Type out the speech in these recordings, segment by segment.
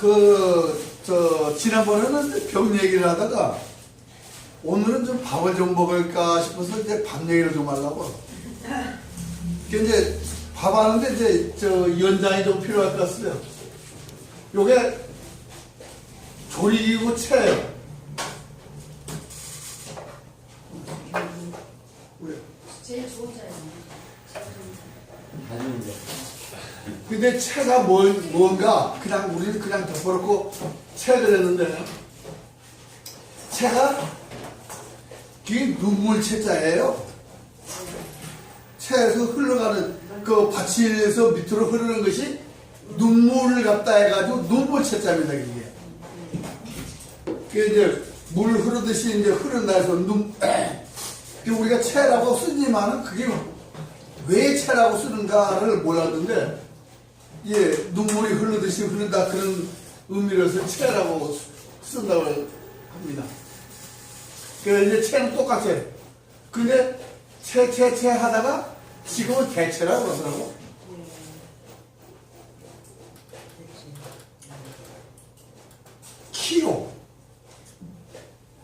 그, 저, 지난번에는 병 얘기를 하다가 오늘은 좀 밥을 좀 먹을까 싶어서 이제 밥 얘기를 좀 하려고. 그 이제 밥 하는데 이제 저 연장이 좀 필요할 것 같아요. 요게 조리기구. 왜? 제일 좋은 자예요. 근데 채가 뭘, 뭔가 그냥 우리는 그냥 덮어놓고 채를 했는데 채가 그게 눈물 채자예요. 채에서 흘러가는 그 밭에서 밑으로 흐르는 것이 눈물을 갖다 해가지고 눈물 채자입니다. 그게 이제 물 흐르듯이 이제 흐른다 해서 눈 그 우리가 채라고 쓰지만은 그게 왜 채라고 쓰는가를 몰랐는데 예, 눈물이 흐르듯이 흐른다 그런 의미로서 채라고 쓴다고 합니다. 그 이제 채는 똑같아요. 근데 채, 채, 채 하다가 지금은 대체라고 그러더라고. 키로.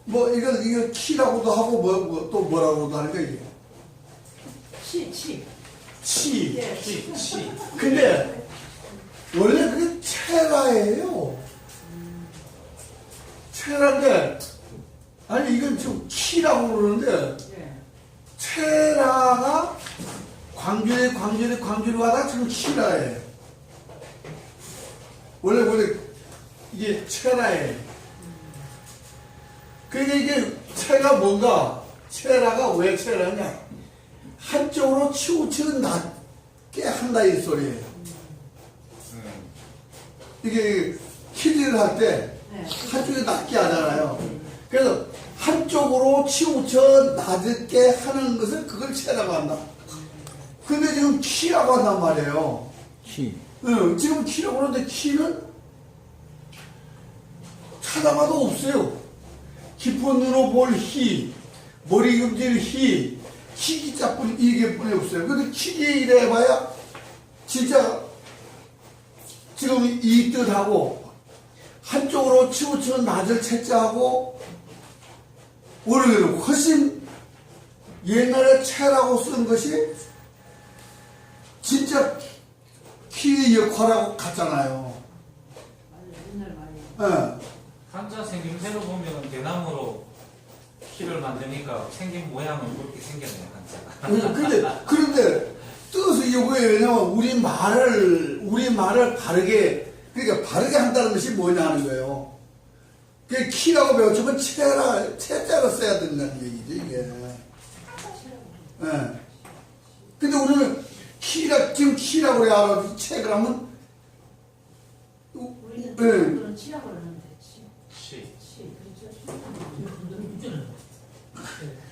뭐, 이거, 이거 키라고도 하고, 뭐, 뭐, 또 뭐라고도 하니까 이게. 치, 치. 치. 네. 치, 치. 근데 원래 그게 체라예요. 체라인데 아니 이건 좀 키라고 그러는데 예. 체라가 광주에 광주에 광주로 가다 지금 키라예요. 원래 원래 이게 체라예요. 그러니까 이게 체가 뭔가 체라가 왜 체라냐? 한쪽으로 치우치는 낮게 한다 이 소리예요. 이게 키즈를 할때 네. 한쪽에 낮게 하잖아요. 그래서 한쪽으로 치우쳐 낮게 하는 것을 그걸 체라고 한다. 근데 지금 키라고 한단 말이에요. 키. 응, 지금 키라고 하는데 키는 찾아봐도 없어요. 깊은 눈으로 볼 희, 머리 금질 희, 키기 자뿐 이게 뿐이 없어요. 근데 키기 이래 해봐야 진짜 지금 이 뜻하고 한쪽으로 치우치는 낮을 채자하고 오히려 훨씬 옛날에 채라고 쓴 것이 진짜 키의 역할하고 같잖아요. 예. 한자 생김새로 보면 대나무로 키를 만드니까 생긴 모양은 그렇게 생겼네요 한자가. 음, 근데 그런데 뜻이 이거예요. 왜냐면 우리 말을 우리 말을 바르게 그러니까 바르게 한다는 것이 뭐냐 하는 거예요. 그 키라고 배웠지만 채라 채자로 써야 된다는 얘기죠 이게. 예. 근데 우리는 키라 지금 키라고 그래 알아 채 그러면 우리는 네. 친구들은 치라고 그러는데 치. 치. 치. 그렇죠.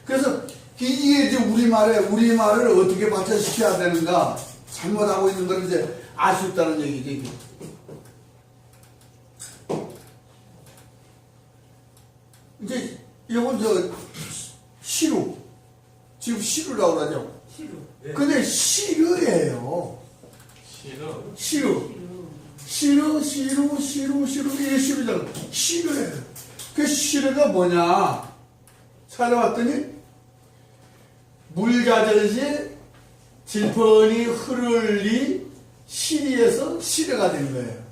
그래서 이게 이제 우리말에 우리말을 어떻게 발전시켜야 되는가 잘못하고 있는 걸 이제 알 수 있다는 얘기죠 이게. 이제 이건 저 시루. 지금 시루라고 그러죠? 치루. 근데 시루예요. 시로. 시루. 시루 시루 시루 시루. 이게 시루잖아. 시루예요. 그 시루가 뭐냐? 찾아봤더니 물가듯이 질펀이 흐를리 시리에서 시르가 된 거예요.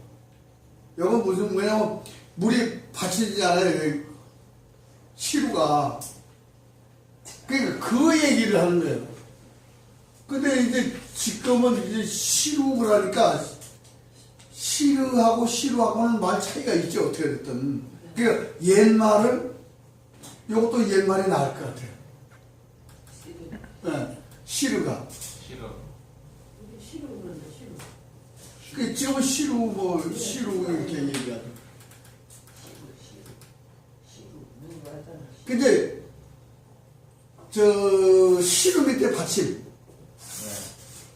이건 무슨 뭐냐면 물이 받치지 않아요. 시루가. 그러니까 그 얘기를 하는 거예요. 근데 이제 지금은 이제 시루를 하니까 시루하고 시루하고는 말 차이가 있죠. 어떻게 됐든. 그러니까 옛말을 이것도 옛말이 나을 것 같아요. 네, 시루가. 시로. 치루 그러는데 치루. 그 지금은 시루 뭐 시루 이렇게 얘기하죠. 알잖아. 근데 저 시루 밑에 받침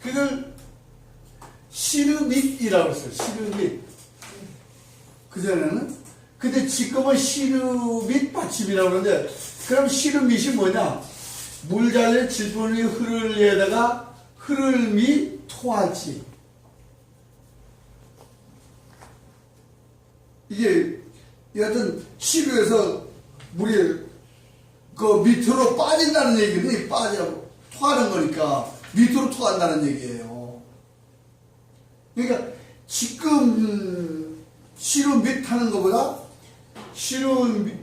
그걸 시루 밑이라고 했어요. 시루 밑. 그 전에는 근데 지금은 시루 밑 받침이라고 그러는데 그럼 시루 밑이 뭐냐? 물 잘려 질분이 흐를 에다가 흐를 밑 토할지 이게 여하튼 치료해서 물이 그 밑으로 빠진다는 얘기는 빠져 토하는 거니까 밑으로 토한다는 얘기예요. 그러니까 지금 시루 밑 하는 것보다 시루 밑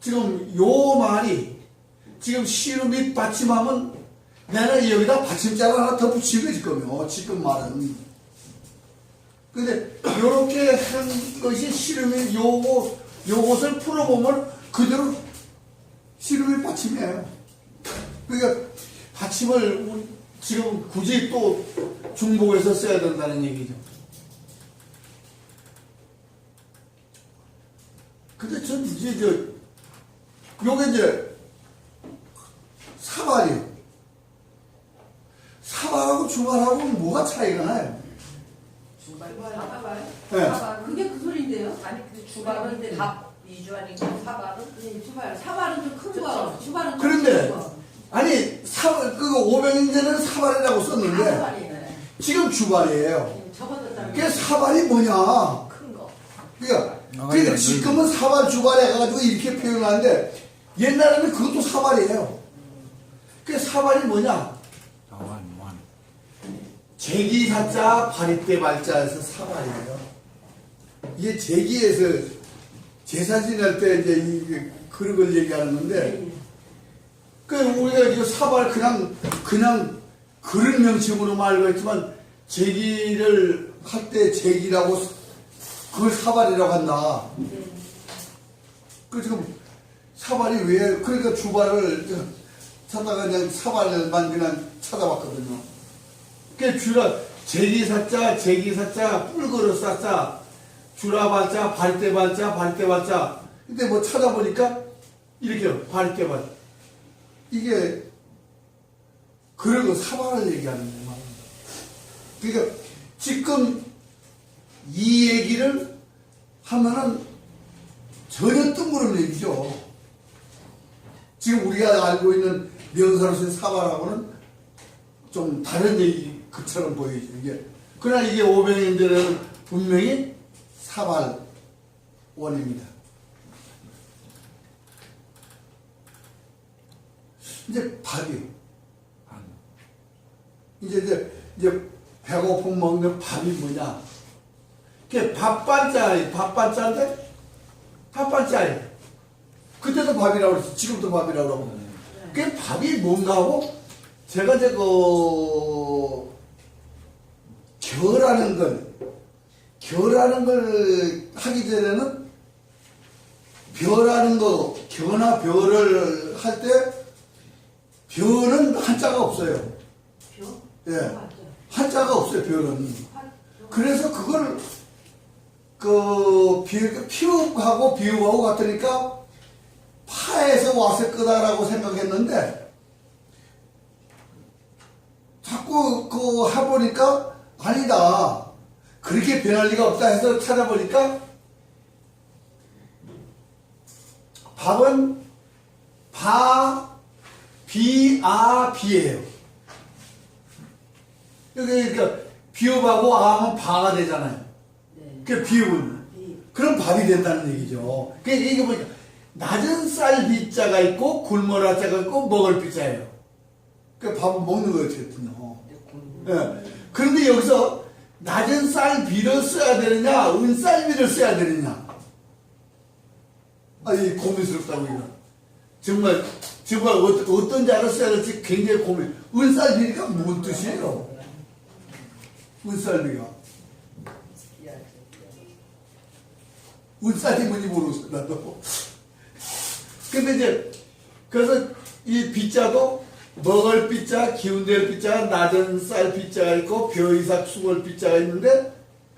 지금 요 말이 지금 시루 밑 받침하면 내가 여기다 받침자를 하나 더 붙이고 있을 거며 지금 말은. 근데 요렇게 한 것이 시루밑 요거 요것을 풀어보면 그대로 시루밑 받침이에요. 그러니까 받침을 지금 굳이 또 중복해서 써야 된다는 얘기죠. 근데 전 이제 저 요게 이제 사발이요. 사발하고 주발하고 뭐가 차이가 나요? 주발 사발. 네. 사발. 그게 그 소리인데요. 아니 그 주발은 밥 이주하니까 사발은 네, 주발. 사발은 좀 큰 거. 주발은 좀 그런데 큰 거. 아니 사발 그거 500년전에는 사발이라고 다 썼는데 사발이네. 지금 주발이에요. 접어졌다는 그게 사발이 뭐냐? 큰 거. 그러니까 그러니까 지금은 사발 주발 해 가지고 이렇게 표현하는데 옛날에는 그것도 사발이에요. 그 사발이 뭐냐? 제기 사자 바리떼 발자에서 사발이에요. 이게 제기에서 제사 지낼 때 이제 이 그런 걸 얘기하는 건데, 그 우리가 이거 사발 그냥 그냥 그런 명칭으로 알고 있지만 제기를 할 때 제기라고 그걸 사발이라고 한다. 그 지금 사발이 왜 그러니까 주발을 찾다가 그냥 사발만 그냥 찾아봤거든요. 그 주라 제기사자 제기사자 뿔그릇 사자 주라발자 발대발자 발대발자 근데 뭐 찾아보니까 이렇게 발대발 이게 거 사발을 얘기하는 거예요. 그러니까 지금 이 얘기를 하면은 전혀 뜬구름 얘기죠. 지금 우리가 알고 있는 명사로서의 사발하고는 좀 다른 얘기 그처럼 보이죠. 이게 그러나 이게 500년대에는 분명히 사발 원입니다. 이제 밥이요. 이제 이제 이제 배고픔 먹는 밥이 뭐냐? 밥반짜예요. 밥반짜인데 밥반짜예요. 그때도 밥이라고 그랬어. 지금도 밥이라고 그러고. 그게 밥이 뭔가 하고 제가 이제 그 결하는 걸 결하는 걸 하기 전에는 별하는 거 견나 별을 할 때 별은 한자가 없어요. 표? 예. 한자가 없어요. 별은. 화- 그래서 그걸 그 비- 피읍하고 비읍하고 같으니까 파에서 왔을 거다라고 생각했는데 자꾸 그 해보니까 아니다 그렇게 변할 리가 없다 해서 찾아보니까 밥은 바, 비, 아, 비예요. 여기 그러니까 비읍하고 아하면 바가 되잖아요. 네. 그 비읍은 이 그럼 밥이 된다는 얘기죠. 그 이게 뭐냐 낮은 쌀 비자가 있고 굶어라 자가 있고 먹을 비자예요. 그 밥은 먹는 거였거든요. 예. 그런데 여기서 낮은 쌀 비를 써야 되느냐 은쌀 비를 써야 되느냐 아 이 고민스럽다고 이거 정말 정말 어, 어떤 자를 써야 될지 굉장히 고민 은쌀 비가 뭔 뜻이에요? 은쌀 비가 운살이 뭔지 모르겠어, 나도. 근데 이제, 그래서 이 빗자도 먹을 빗자, 기운될 빗자, 낮은 쌀 빗자가 있고, 벼이삭 수골 빗자가 있는데,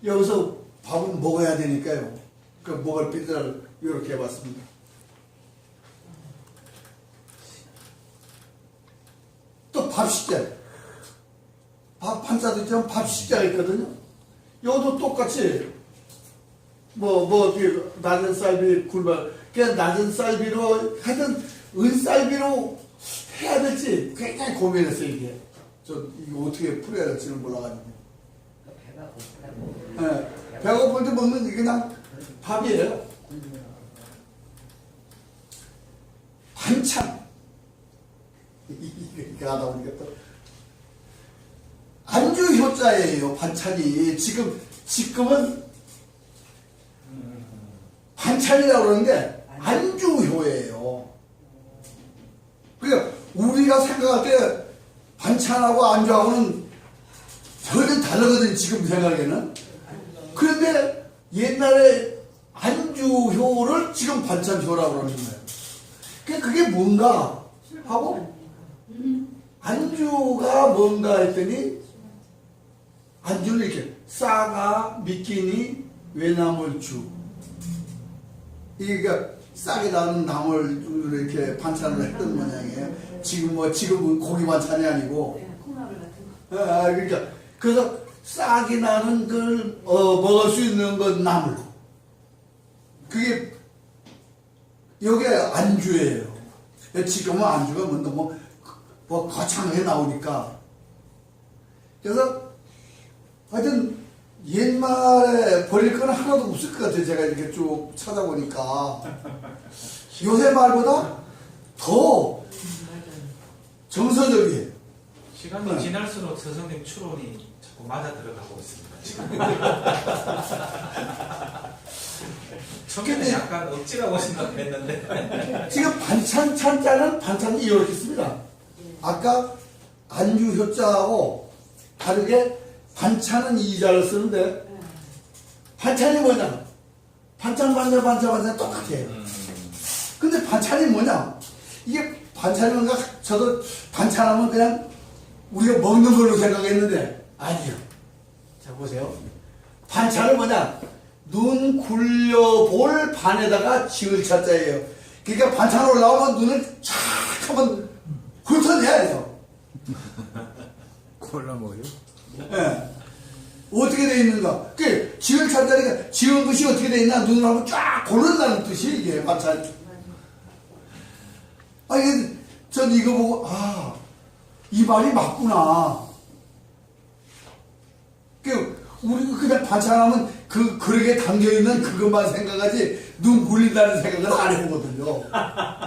여기서 밥은 먹어야 되니까요. 그 먹을 빗자를 이렇게 해봤습니다. 또 밥식자. 밥 판자도 있지만 밥식자가 있거든요. 여기도 똑같이 뭐, 뭐, 그 낮은 쌀비 굴발, 그냥 낮은 쌀비로, 하여튼, 은쌀비로 해야 될지 굉장히 고민했어요, 이게. 저, 이거 어떻게 풀어야 될지는 몰라가지고. 배가 고프다고. 예. 배고플 때 먹는 게 그냥 밥 합이에요. 반찬. 이렇게 하다 보니까 또 안주 효자예요. 반찬이 지금 지금은 반찬이라고 그러는 게 안주효예요. 그러니까 우리가 생각할 때 반찬하고 안주하고는 전혀 다르거든 지금 생각에는. 그런데 옛날에 안주효를 지금 반찬효라고 그러는 거예요. 그게 그게 뭔가 하고 안주가 뭔가 했더니 안주는 이렇게 싸가 미끼니 외나물주 이게 그러니까 싸게 나는 나물 이렇게 반찬을 했던 모양이에요. 지금 뭐 지금은 고기 반찬이 아니고 거. 아, 그러니까 그래서 싹이 나는 걸 어, 먹을 수 있는 건 나물. 그게 여기 안주예요. 지금은 안주가 뭔가 뭐, 뭐 거창하게 나오니까. 그래서 하여튼 옛말에 버릴 건 하나도 없을 것 같아요. 제가 이렇게 쭉 찾아보니까. 요새 말보다 더 정서적이에요. 시간이 네. 지날수록 스승님 추론이 자꾸 맞아 들어가고 있습니다. 지금. 처음에는 약간 억지라고 생각했는데 지금 반찬 찬자는 반찬이 이렇게 씁니다. 아까 안주 효자하고 다르게 반찬은 이자를 쓰는데 네. 반찬이 뭐냐? 반찬 반찬 반찬 반찬 똑같아요. 음, 근데 반찬이 뭐냐? 이게 반찬이 뭔가 저도 반찬하면 그냥 우리가 먹는 걸로 생각했는데 아니요. 자 보세요. 반찬은 뭐냐? 눈 굴려볼 반에다가 지을 차자예요. 그러니까 반찬 올라오면 눈을 쫙 한번 훑어내야 해요. 콜라 먹어요? 예. 어떻게 돼 있는가? 그 지을 찬다니까 지은 것이 어떻게 돼 있나 눈을 한번 쫙 고른다는 뜻이 이게 반찬. 아 이게 전 이거 보고 아 이 말이 맞구나. 그 우리가 그냥 반찬하면 그 그릇에 담겨 있는 그것만 생각하지 눈 굴린다는 생각을 안 해보거든요.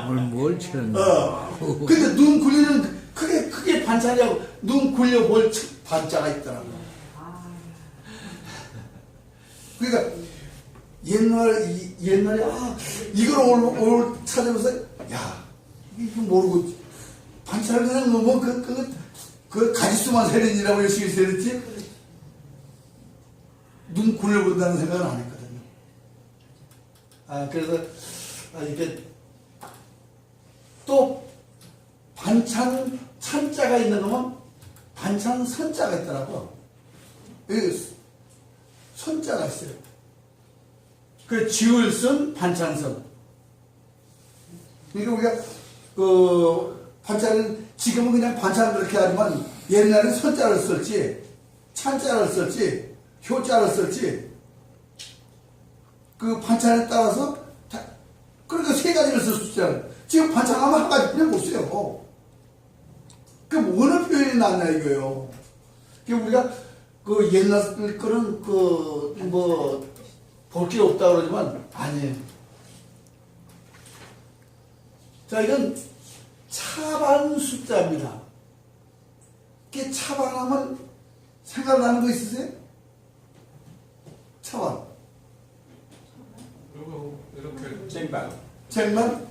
오늘 뭘 치는 어. 근데 눈 굴리는 크게 크게 반찬이라고 눈 굴려 볼 반자가 있더라고. 아, 그러니까 옛날 이, 옛날에 아 이걸 오늘 찾아보서 야 이거 모르고 반찬을 그냥 뭐그그 그 가지수만 세린이라고 열심히 세렸지 눈 굴려본다는 생각은 안 했거든요. 아 그래서 아, 이렇게 또 반찬 찬자가 있는 놈은 반찬 선자가 있더라고. 여기 선자가 있어요. 그 지을 쓴 반찬선. 그러니까 우리가 그 반찬은 지금은 그냥 반찬을 그렇게 하지만 옛날에 선자를 썼지 찬자를 썼지 효자를 썼지 그 반찬에 따라서 다, 그러니까 세 가지를 있잖아요. 지금 반찬하면 한 가지뿐이 못 써요. 그럼 어느 표현이 낫냐 이거예요. 그 우리가 그 옛날 거는 그 뭐 볼 게 없다 그러지만 아니에요. 자 이건 차반 숫자입니다. 이게 차반하면 생각나는 거 있으세요? 차반. 그리고 이렇게 쟁반. 쟁반?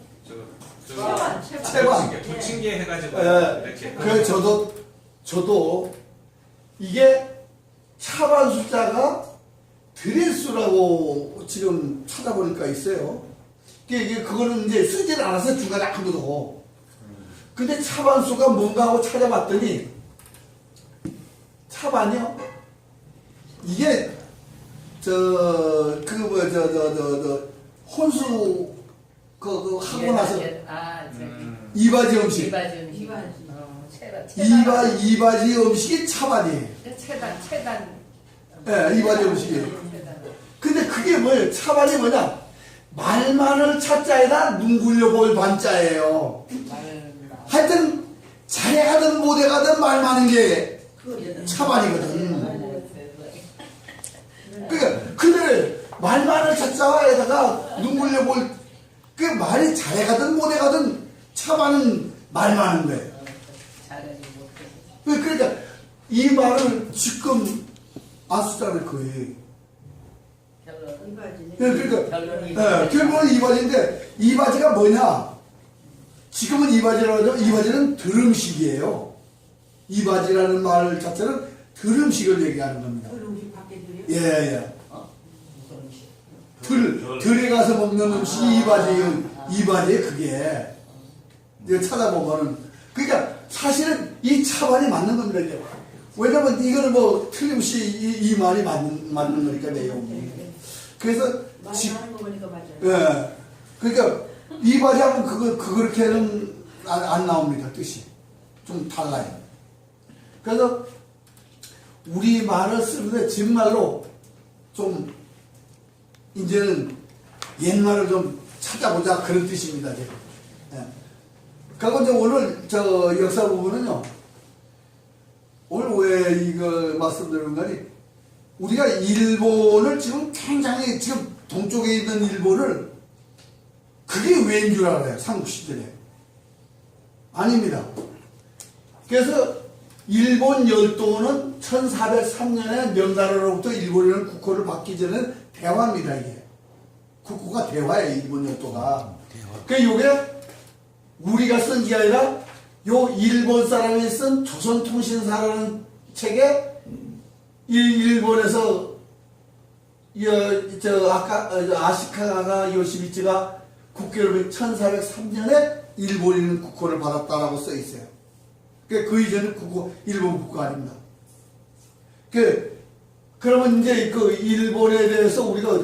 저, 저 채반, 채반. 채반. 부침개, 부침개 해가지고 예. 이렇게 그 저도 저도 이게 차반 숫자가 드레스라고 지금 찾아보니까 있어요. 이게, 이게 그거는 이제 쓰질 않아서 중간에 안 묻어. 근데 차반수가 뭔가 하고 찾아봤더니 차반이요. 이게 저 그 뭐 저 저 저 저 혼수 그, 그 하고 나서 아, 저기 음, 이바지 음식 이바지 음식. 이바지. 어. 이바 이바지 음식이 차반이에요. 체단, 체단. 예, 이바지 음식이에요. 근데 그게 뭐예요? 차반이 뭐냐? 말만을 차자에다 눈 굴려볼 반자예요. 말, 하여튼 잘해가든 못해가든 말 많은 게 차반이거든. 그러니까 그들 말 많은 찾자에다가 눈 굴려볼 그 말이 잘해가든 못해가든 차반은 말 많은 거예요. 못해. 왜 그러니까 이 말을 지금 아수자를 거예요. 결론. 이바지네. 예, 그러니까 결론이. 예, 결국은 이바지인데 이바지가 뭐냐? 지금은 이바지라고 하죠. 이바지는 들음식이에요. 이바지라는 말 자체는 들음식을 얘기하는 겁니다. 그 음식 밖에 들여? 예, 예. 들, 들에 가서 먹는 음식이 이바지예요. 이바지에 그게. 이제 찾아보면은. 그러니까 사실은 이 차반이 맞는 겁니다. 이게. 왜냐면 이거는 뭐 틀림없이 이, 이 말이 맞는, 맞는 거니까 내용이. 그래서 말 지, 거 보니까 맞아요. 예. 그러니까 이바지하면 그거 그렇게는 안, 안 나옵니다. 뜻이 좀 달라요. 그래서 우리 말을 쓰는데 정말로 좀 이제는 옛말을 좀 찾아보자 그런 뜻입니다. 예. 그리고 이제 오늘 저 역사 부분은요. 오늘 왜 이거 말씀드리는 거니? 우리가 일본을 지금 굉장히 지금 동쪽에 있는 일본을 그게 왜인 줄 알아요 삼국 시대에 아닙니다 그래서 일본 열도는 1403년에 명나라로부터 일본이라는 국호를 받기 전에 대화입니다 이게 국호가 대화예요 일본 열도가 그 요게 우리가 쓴 게 아니라 요 일본 사람이 쓴 조선통신사라는 책에 이 일본에서 이, 어, 저 아까 어, 저 아시카가 요시미츠가 국교를 1403년에 일본인 국호를 받았다라고 써 있어요. 그, 그 이전에 국호 일본 국호 아닙니다. 그 그러면 이제 그 일본에 대해서 우리가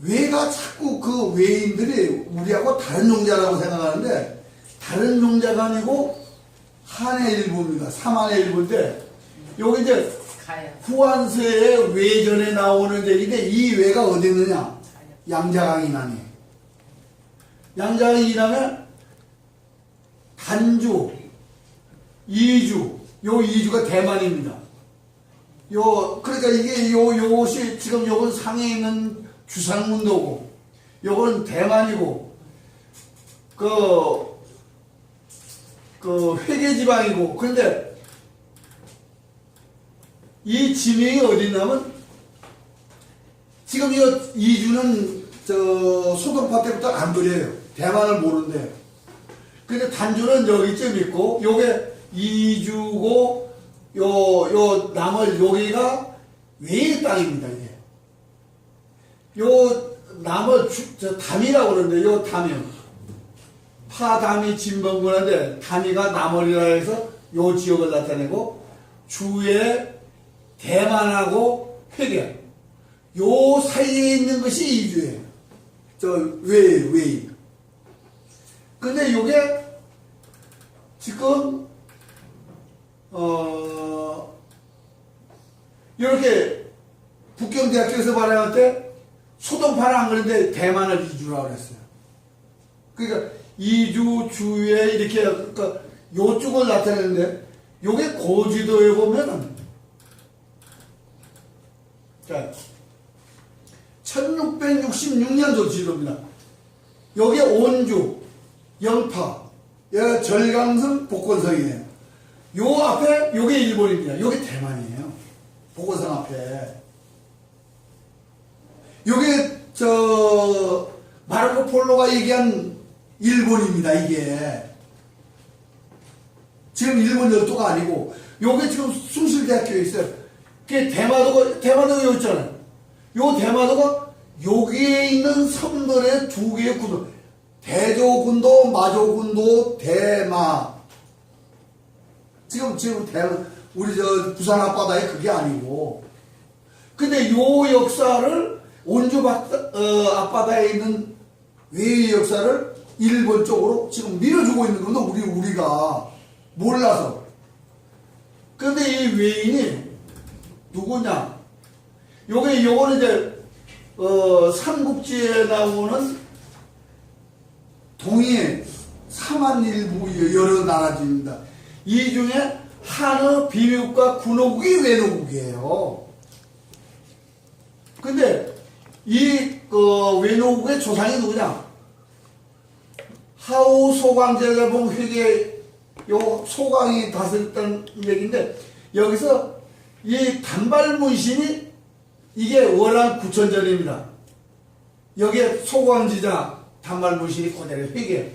왜가 자꾸 그 외인들이 우리하고 다른 용자라고 생각하는데 다른 용자가 아니고 한의 일부입니다. 삼한의 일부인데 여기 이제. 후한세의 외전에 나오는 얘기인데 이 외가 어디 있느냐? 양자강 이남이. 양자강 이남에 단주, 이주, 요 이주가 대만입니다. 요 그러니까 이게 요 요것이 지금 요건 상해 있는 주상문도고, 요거는 대만이고, 그, 그 회계지방이고, 근데 이 지명이 어디 있냐면 지금 이 이주는 저 소동파 때부터 안 그래요. 대만을 모르는데. 근데 단주는 여기쯤 있고 요게 이주고 요요 남을 여기가 외의 땅입니다 이게. 요 남을 주, 저 담이라고 그러는데 요 담이 파담이 진범군한데 담이가 남월이라 해서 요 지역을 나타내고 주에 대만하고 회계 요 사이에 있는 것이 이주예요. 저 외, 외. 근데 요게 지금 어 이렇게 북경대학교에서 발행할 때 소동파는 안 그런데 대만을 이주라고 그랬어요. 그러니까 이주 주에 이렇게 그러니까 요쪽을 나타내는데 요게 고지도에 보면은 자, 1666년도 지도입니다. 여기 온주, 영파, 여기 절강성 복권성이에요. 요 앞에 요게 일본입니다. 요게 대만이에요. 복권성 앞에. 요게 저 마르코 폴로가 얘기한 일본입니다. 이게 지금 일본 열도가 아니고 요게 지금 숭실대학교에 있어요. 그게 대마도가 대마도가 여기 있잖아요. 요 대마도가 여기에 있는 섬들의 두 개의 군도 대조군도 마조군도 대마 지금 지금 대 우리 저 부산 앞바다에 그게 아니고 근데 요 역사를 온주 바, 어, 앞바다에 있는 외의 역사를 일본 쪽으로 지금 밀어주고 있는 건데 우리 우리가 몰라서 근데 이 외인이 누구냐? 요게 요거는 이제 어 삼국지에 나오는 동해 삼한일부 여러 나라들입니다. 이 중에 한어 비밀국과 군호국이 외노국이에요. 근데 이, 그, 외노국의 조상이 누구냐? 하우 소광제자봉 회계, 요 소광이 다스렸다는 얘기인데, 여기서 이 단발 문신이 이게 월한 9천전입니다. 여기에 소광지자 단발 문신이 그대로 회계.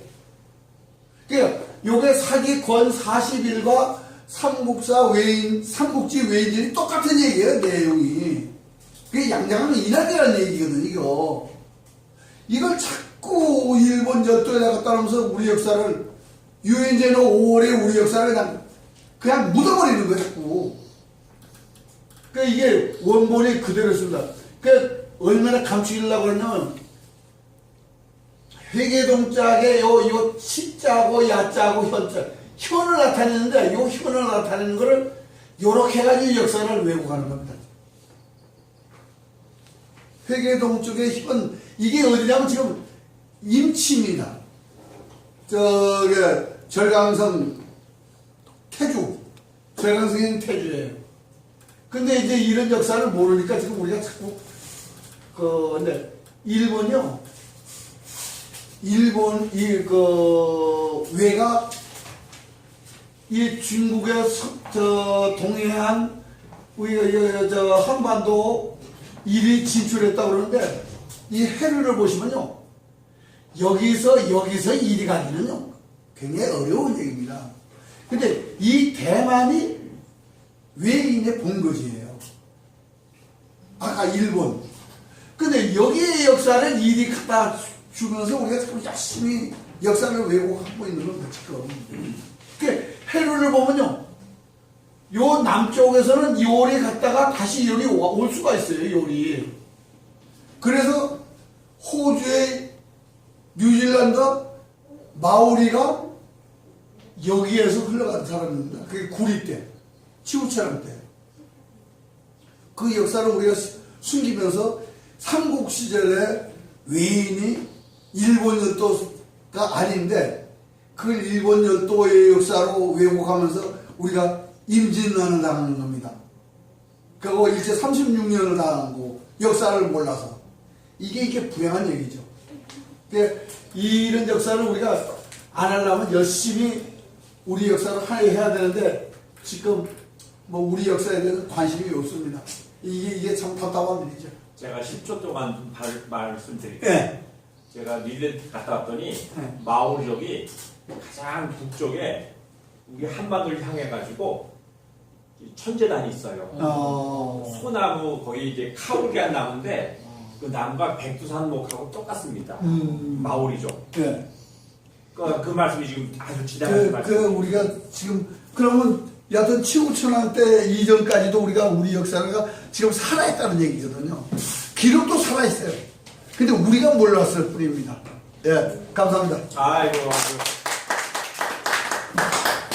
그러니까 요게 사기 권 41과 삼국사 외인, 삼국지 외인들이 똑같은 얘기예요, 내용이. 그게 양장하면 이날이라는 얘기거든, 이거. 이걸 자꾸 일본 절도에다가 따르면서 우리 역사를, 유엔제는 5월에 우리 역사를 그냥, 그냥 묻어버리는 거야, 자꾸. 그 이게 원본이 그대로 씁니다. 그 얼마나 감추려고 그러냐면, 회계동짝에 요, 요 치자고 야자고 현자, 현을 나타내는데 요 현을 나타내는 거를 요렇게 해가지고 역사를 왜곡하는 겁니다. 회계동 쪽의 현, 이게 어디냐면 지금 임치입니다. 저기, 절강성 태주. 절강성인 태주예요. 근데 이제 이런 역사를 모르니까 지금 우리가 자꾸, 그, 근데, 일본이요. 일본, 이, 그, 외가, 이 중국의 서, 저, 동해안, 우리가, 이, 저, 한반도 일이 진출했다고 그러는데, 이 해류를 보시면요. 여기서, 여기서 일이 가기는요. 굉장히 어려운 얘기입니다. 근데 이 대만이 외인의 본거지예요. 아까 일본. 근데 여기의 역사를 일이 갖다 주면서 우리가 자꾸 열심히 역사를 왜곡하고 있는 겁니다, 지금. 그 해류를 보면요. 요 남쪽에서는 요리 갔다가 다시 와- 올 수가 있어요, 요리. 그래서 호주의 뉴질랜드 마오리가 여기에서 흘러간 사람입니다. 그게 구리 때, 치우처럼 때. 그 역사를 우리가 시- 숨기면서 삼국 시절에 외인이 일본 열도가 아닌데 그 일본 열도의 역사로 왜곡하면서 우리가 임진란을 당하는 겁니다. 그거 일제 36년을 당한 거 역사를 몰라서 이게 이게 불행한 얘기죠. 근데 이런 역사를 우리가 안 하려면 열심히 우리 역사를 하해야 되는데 지금 뭐 우리 역사에 대해서 관심이 없습니다. 이게 이게 참 답답한 일이죠. 제가 10초 동안 좀 발- 말씀드릴게요. 예. 제가 뉴질랜드 갔다 왔더니 네. 마오리족이 가장 북쪽에 우리 한반도를 향해 가지고 천재단이 있어요. 어. 소나무 거기 이제 카우리안 나무인데 그 나무가 백두산 목하고 똑같습니다. 음. 마오리족. 예. 그, 그 말씀이 지금 아주 지대한 그, 말씀. 그 우리가 지금 그러면 여하튼 치우천왕 때 이전까지도 우리가 우리 역사가 지금 살아있다는 얘기거든요. 기록도 살아있어요. 근데 우리가 몰랐을 뿐입니다. 예, 감사합니다. 아이고 아주